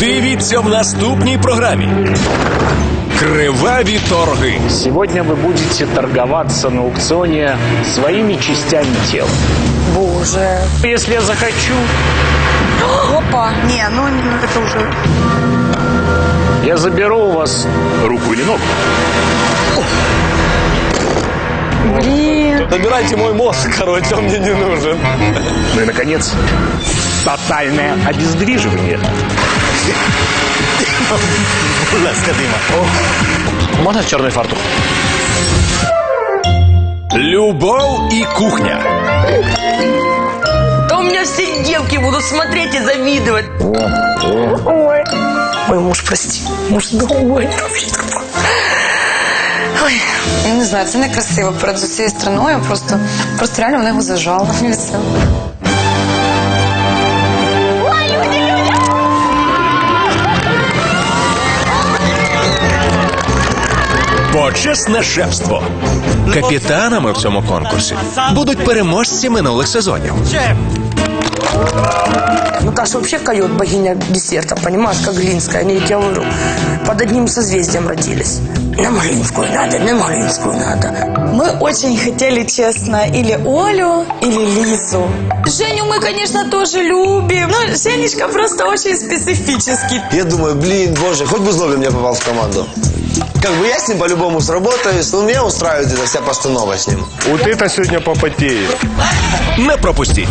Дивіться в наступній програмі. Криваві торги. Сегодня вы будете торговаться на аукционе своими частями тела. Боже. Если я захочу, Опа. Не, ну это уже... я заберу у вас руку или ногу. Блин. Забирайте мой мозг, короче, он мне не нужен. Ну и, наконец, тотальное обездвиживание. Можно черный фартух? Любов і кухня. Да у меня все девки будут смотреть и завидовать. Ой. Ой, муж, прости. Муж, ну, ой. Ой, я не знаю, це некрасиво перед усією страною. Просто, просто реально вона його зажала. І все. Почесне шефство. Капітанами в цьому конкурсі будуть переможці минулих сезонів. Наташа вообще койот, богиня десерта, понимаешь, как Глинская, не я тебе говорю. Под одним созвездием родились. Нам Глинскую надо, нам Глинскую надо. Мы очень хотели, честно, или Олю, или Лизу. Женю мы, конечно, тоже любим, но Женечка просто очень специфический. Я думаю, блин, боже, хоть бы Злобин мне попал в команду. Как бы я с ним по-любому сработаюсь, но меня устраивает эта вся постанова с ним. Вот это сегодня попотеет. Не пропустіть.